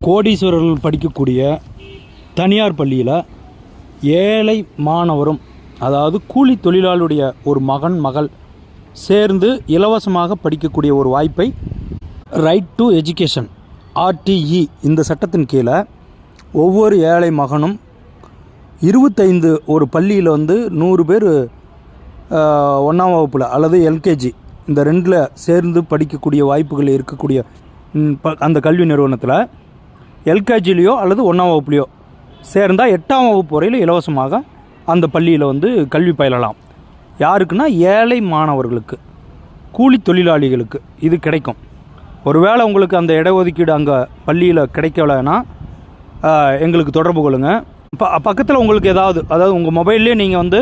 கோடீஸ்வரர்கள் படிக்கக்கூடிய தனியார் பள்ளியில் ஏழை மாணவரும் அதாவது கூலி தொழிலாளுடைய ஒரு மகன் மகள் சேர்ந்து இலவசமாக படிக்கக்கூடிய ஒரு வாய்ப்பை ரைட் டு எஜுகேஷன் ஆர்டிஇ இந்த சட்டத்தின் கீழே ஒவ்வொரு ஏழை மகனும் இருபத்தைந்து ஒரு பள்ளியில் வந்து நூறு பேர் ஒன்றாம் வகுப்பில் அல்லது எல்கேஜி இந்த ரெண்டில் சேர்ந்து படிக்கக்கூடிய வாய்ப்புகள் இருக்கக்கூடிய ப- அந்த கல்வி நிறுவனத்தில் எல்கேஜிலேயோ அல்லது ஒன்றாம் வகுப்புலையோ சேர்ந்தால் எட்டாம் வகுப்பு வரையில் இலவசமாக அந்த பள்ளியில் வந்து கல்வி பயிலலாம். யாருக்குன்னா ஏழை மாணவர்களுக்கு கூலி தொழிலாளிகளுக்கு இது கிடைக்கும். ஒருவேளை உங்களுக்கு அந்த இடஒதுக்கீடு அங்கே பள்ளியில் கிடைக்கலைன்னா எங்களுக்கு தொடர்பு கொள்ளுங்கள் ப பக்கத்தில் உங்களுக்கு ஏதாவது அதாவது உங்கள் மொபைல்லே நீங்கள் வந்து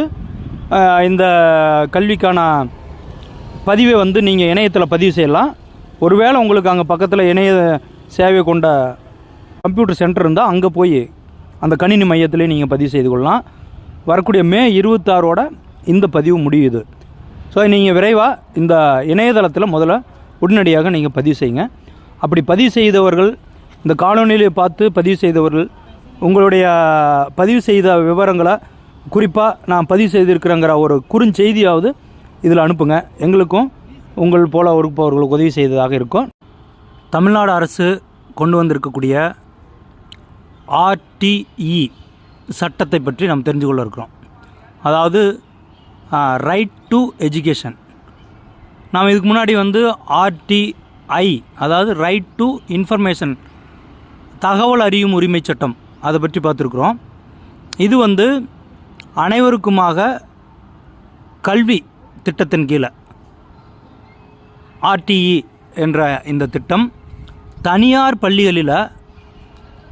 இந்த கல்விக்கான பதிவை வந்து நீங்கள் இணையத்தில் பதிவு செய்யலாம். ஒருவேளை உங்களுக்கு அங்கே பக்கத்தில் இணைய சேவை கொண்ட கம்ப்யூட்டர் சென்டர் இருந்தால் அங்கே போய் அந்த கணினி மையத்திலே நீங்கள் பதிவு செய்து கொள்ளலாம். வரக்கூடிய மே இருபத்தாறோட இந்த பதிவு முடியுது. ஸோ நீங்கள் விரைவாக இந்த இணையதளத்தில் முதல்ல உடனடியாக நீங்கள் பதிவு செய்யுங்க. அப்படி பதிவு செய்தவர்கள் இந்த காலநிலையை பார்த்து பதிவு செய்தவர்கள் உங்களுடைய பதிவு செய்த விவரங்களை குறிப்பாக நான் பதிவு செய்திருக்கிறேங்கிற ஒரு குறுஞ்செய்தியாவது இதில் அனுப்புங்க. எங்களுக்கும் உங்கள் போல இருப்பவர்களுக்கு உதவி செய்ததாக இருக்கும். தமிழ்நாடு அரசு கொண்டு வந்திருக்கக்கூடிய ஆர்டிஇ சட்டத்தை பற்றி நாம் தெரிஞ்சு கொள்ள இருக்கிறோம். அதாவது ரைட் டு எஜுகேஷன் நாம் இதுக்கு முன்னாடி வந்து ஆர்டிஐ அதாவது ரைட் டு இன்ஃபர்மேஷன் தகவல் அறியும் உரிமை சட்டம் அதை பற்றி பார்த்துருக்குறோம். இது வந்து அனைவருக்குமாக கல்வி திட்டத்தின் கீழே ஆர்டிஇ என்ற இந்த திட்டம் தனியார் பள்ளிகளில்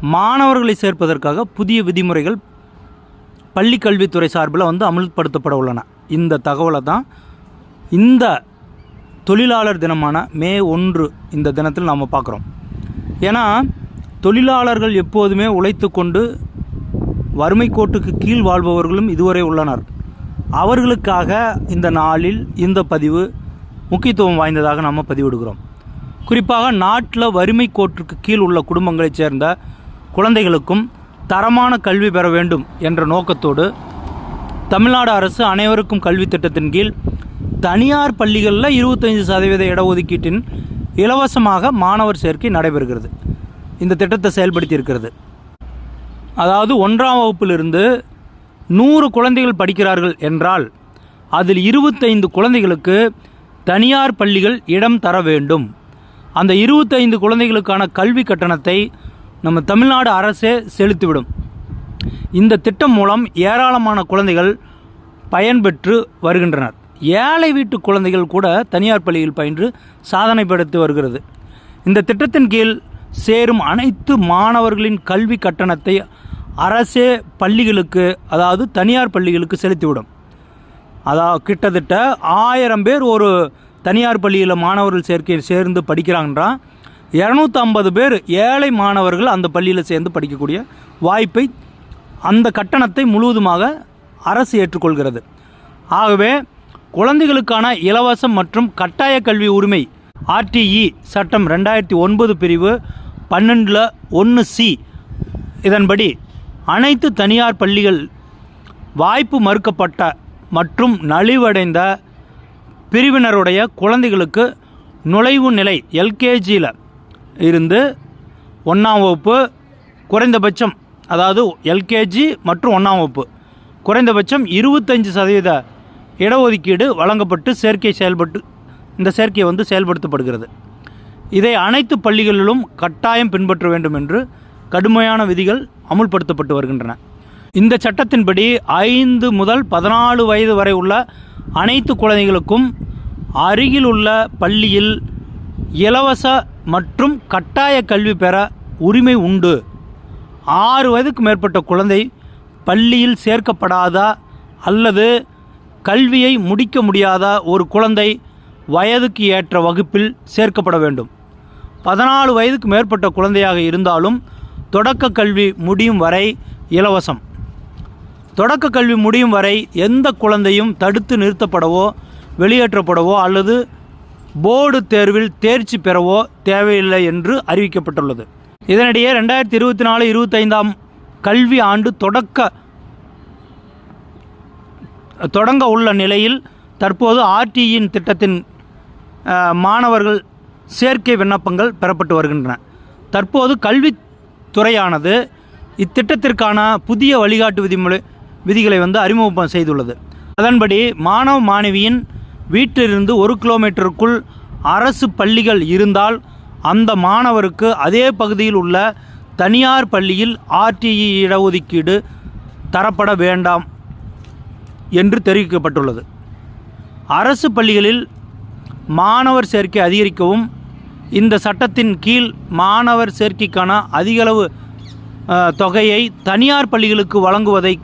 மாணவர்களை சேர்ப்பதற்காக புதிய விதிமுறைகள் பள்ளி கல்வித்துறை சார்பில் வந்து அமல்படுத்தப்பட உள்ளன. இந்த தகவலை தான் இந்த தொழிலாளர் தினமான மே ஒன்று இந்த தினத்தில் நாம் பார்க்குறோம். ஏன்னா தொழிலாளர்கள் எப்போதுமே உழைத்து கொண்டு வறுமை கோட்டுக்கு கீழ் வாழ்பவர்களும் இதுவரை உள்ளனர். அவர்களுக்காக இந்த நாளில் இந்த பதிவு முக்கியத்துவம் வாய்ந்ததாக நாம் பதிவிடுகிறோம். குறிப்பாக நாட்டில் வறுமை கோட்டிற்கு கீழ் உள்ள குடும்பங்களைச் சேர்ந்த குழந்தைகளுக்கும் தரமான கல்வி பெற வேண்டும் என்ற நோக்கத்தோடு தமிழ்நாடு அரசு அனைவருக்கும் கல்வி திட்டத்தின் கீழ் தனியார் பள்ளிகளில் இருபத்தைந்து சதவீத இடஒதுக்கீட்டின் இலவசமாக மாணவர் சேர்க்கை நடைபெறுகிறது. இந்த திட்டத்தை செயல்படுத்தி இருக்கிறது அதாவது ஒன்றாம் வகுப்பிலிருந்து நூறு குழந்தைகள் படிக்கிறார்கள் என்றால் அதில் இருபத்தைந்து குழந்தைகளுக்கு தனியார் பள்ளிகள் இடம் தர வேண்டும். அந்த இருபத்தைந்து குழந்தைகளுக்கான கல்வி கட்டணத்தை நம்ம தமிழ்நாடு அரசே செலுத்திவிடும். இந்த திட்டம் மூலம் ஏராளமான குழந்தைகள் பயன்பெற்று வருகின்றனர். ஏழை வீட்டு குழந்தைகள் கூட தனியார் பள்ளியில் பயின்று சாதனை படைத்து வருகிறது. இந்த திட்டத்தின் கீழ் சேரும் அனைத்து மாணவர்களின் கல்வி கட்டணத்தை அரசே பள்ளிகளுக்கு அதாவது தனியார் பள்ளிகளுக்கு செலுத்திவிடும். அதாவது கிட்டத்தட்ட ஆயிரம் பேர் ஒரு தனியார் பள்ளியில் மாணவர்கள் சேர்க்கை சேர்ந்து படிக்கிறாங்கன்றான் இரநூத்தம்பது பேர் ஏழை மாணவர்கள் அந்த பள்ளியில் சேர்ந்து படிக்கக்கூடிய வாய்ப்பை அந்த கட்டணத்தை முழுவதுமாக அரசு ஏற்றுக்கொள்கிறது. ஆகவே குழந்தைகளுக்கான இலவசம் மற்றும் கட்டாய கல்வி உரிமை ஆர்டிஇ சட்டம் ரெண்டாயிரத்தி ஒன்பது பிரிவு பன்னெண்டில் ஒன்று சி இதன்படி அனைத்து தனியார் பள்ளிகள் வாய்ப்பு மறுக்கப்பட்ட மற்றும் நலிவடைந்த பிரிவினருடைய குழந்தைகளுக்கு நுழைவு நிலை எல்கேஜியில் இருந்து ஒன்றாம் வகுப்பு குறைந்தபட்சம் அதாவது எல்கேஜி மற்றும் ஒன்றாம் வகுப்பு குறைந்தபட்சம் இருபத்தஞ்சு சதவீத இடஒதுக்கீடு வழங்கப்பட்டு சேர்க்கை செயல்பட்டு இந்த சேர்க்கை வந்து செயல்படுத்தப்படுகிறது. இதை அனைத்து பள்ளிகளிலும் கட்டாயம் பின்பற்ற வேண்டும் என்று கடுமையான விதிகள் அமுல்படுத்தப்பட்டு வருகின்றன. இந்த சட்டத்தின்படி ஐந்து முதல் பதினாலு வயது வரை உள்ள அனைத்து குழந்தைகளுக்கும் அருகில் உள்ள பள்ளியில் இலவச மற்றும் கட்டாய கல்வி பெற உரிமை உண்டு. ஆறு வயதுக்கு மேற்பட்ட குழந்தை பள்ளியில் சேர்க்கப்படாத அல்லது கல்வியை முடிக்க முடியாத ஒரு குழந்தை வயதுக்கு ஏற்ற வகுப்பில் சேர்க்கப்பட வேண்டும். பதினாலு வயதுக்கு மேற்பட்ட குழந்தையாக இருந்தாலும் தொடக்க கல்வி முடியும் வரை இலவசம். தொடக்க கல்வி முடியும் வரை எந்த குழந்தையும் தடுத்து நிறுத்தப்படவோ வெளியேற்றப்படவோ அல்லது போர்டு தேர்வில் தேர்ச்சி பெறவோ தேவையில்லை என்று அறிவிக்கப்பட்டுள்ளது. இதனிடையே ரெண்டாயிரத்தி இருபத்தி நாலு இருபத்தைந்தாம் கல்வி ஆண்டு தொடக்க தொடங்க உள்ள நிலையில் தற்போது ஆர்டியின் திட்டத்தின் மாணவர்கள் சேர்க்கை விண்ணப்பங்கள் பெறப்பட்டு வருகின்றன. தற்போது கல்வித்துறையானது இத்திட்டத்திற்கான புதிய வழிகாட்டு விதிமுறை விதிகளை வந்து அறிமுகம் செய்துள்ளது. அதன்படி மாணவ மாணவியின் வீட்டிலிருந்து ஒரு கிலோமீட்டருக்குள் அரசு பள்ளிகள் இருந்தால் அந்த மாணவருக்கு அதே பகுதியில் உள்ள தனியார் பள்ளியில் ஆர்டிஇ இடஒதுக்கீடு தரப்பட வேண்டாம் என்று தெரிவிக்கப்பட்டுள்ளது. அரசு பள்ளிகளில் மாணவர் சேர்க்கை அதிகரிக்கவும் இந்த சட்டத்தின் கீழ் மாணவர் சேர்க்கைக்கான அதிகளவு தொகையை தனியார் பள்ளிகளுக்கு வழங்குவதை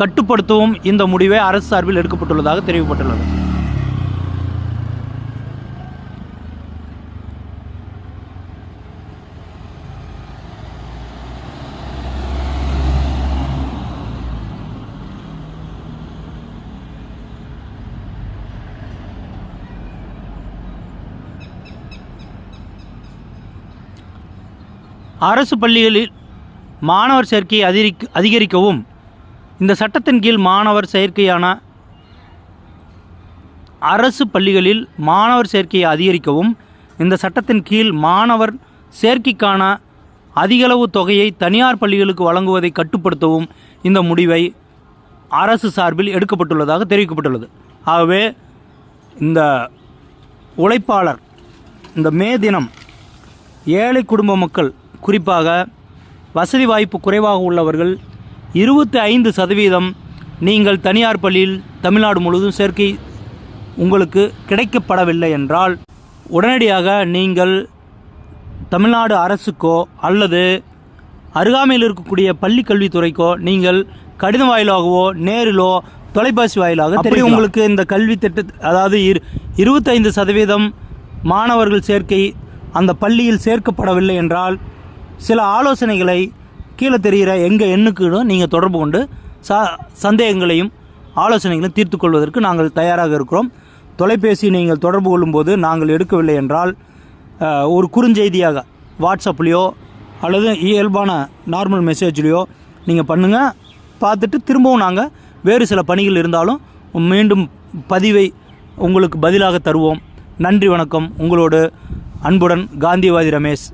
கட்டுப்படுத்தவும் இந்த முடிவை அரசு சார்பில் எடுக்கப்பட்டுள்ளதாக தெரிவிக்கப்பட்டுள்ளது. அரசு பள்ளிகளில் மாணவர் சேர்க்கையை அதிகரிக்க அதிகரிக்கவும். இந்த சட்டத்தின் கீழ் மாணவர் சேர்க்கையான அரசு பள்ளிகளில் மாணவர் சேர்க்கையை அதிகரிக்கவும். இந்த சட்டத்தின் கீழ் மாணவர் சேர்க்கைக்கான அதிகளவு தொகையை தனியார் பள்ளிகளுக்கு வழங்குவதை கட்டுப்படுத்தவும் இந்த முடிவை அரசு சார்பில் எடுக்கப்பட்டுள்ளதாக தெரிவிக்கப்பட்டுள்ளது. ஆகவே இந்த உழைப்பாளர் இந்த மே தினம் ஏழை குடும்ப மக்கள் குறிப்பாக வசதி வாய்ப்பு குறைவாக உள்ளவர்கள் இருபத்தி ஐந்து சதவீதம் நீங்கள் தனியார் பள்ளியில் தமிழ்நாடு முழுவதும் சேர்க்கை உங்களுக்கு கிடைக்கப்படவில்லை என்றால் உடனடியாக நீங்கள் தமிழ்நாடு அரசுக்கோ அல்லது அருகாமையில் இருக்கக்கூடிய பள்ளி கல்வித்துறைக்கோ நீங்கள் கடிதம் வாயிலாகவோ நேரிலோ தொலைபேசி வாயிலாக அப்படி உங்களுக்கு இந்த கல்வி திட்ட அதாவது இரு இருபத்தைந்து சதவீதம் மாணவர்கள் சேர்க்கை அந்த பள்ளியில் சேர்க்கப்படவில்லை என்றால் சில ஆலோசனைகளை கீழே தெரிகிற எங்கள் எண்ணுக்கு நீங்கள் தொடர்பு கொண்டு ச சந்தேகங்களையும் ஆலோசனைகளையும் தீர்த்து கொள்வதற்கு நாங்கள் தயாராக இருக்கிறோம். தொலைபேசி நீங்கள் தொடர்பு கொள்ளும்போது நாங்கள் எடுக்கவில்லை என்றால் ஒரு குறுஞ்செய்தியாக வாட்ஸ்அப்லேயோ அல்லது இயல்பான நார்மல் மெசேஜ்லேயோ நீங்கள் பண்ணுங்கள் பார்த்துட்டு திரும்பவும் நாங்கள் வேறு சில பணிகள் இருந்தாலும் மீண்டும் பதிவை உங்களுக்கு பதிலாக தருவோம். நன்றி வணக்கம். உங்களோடு அன்புடன் காந்திவாதி ரமேஷ்.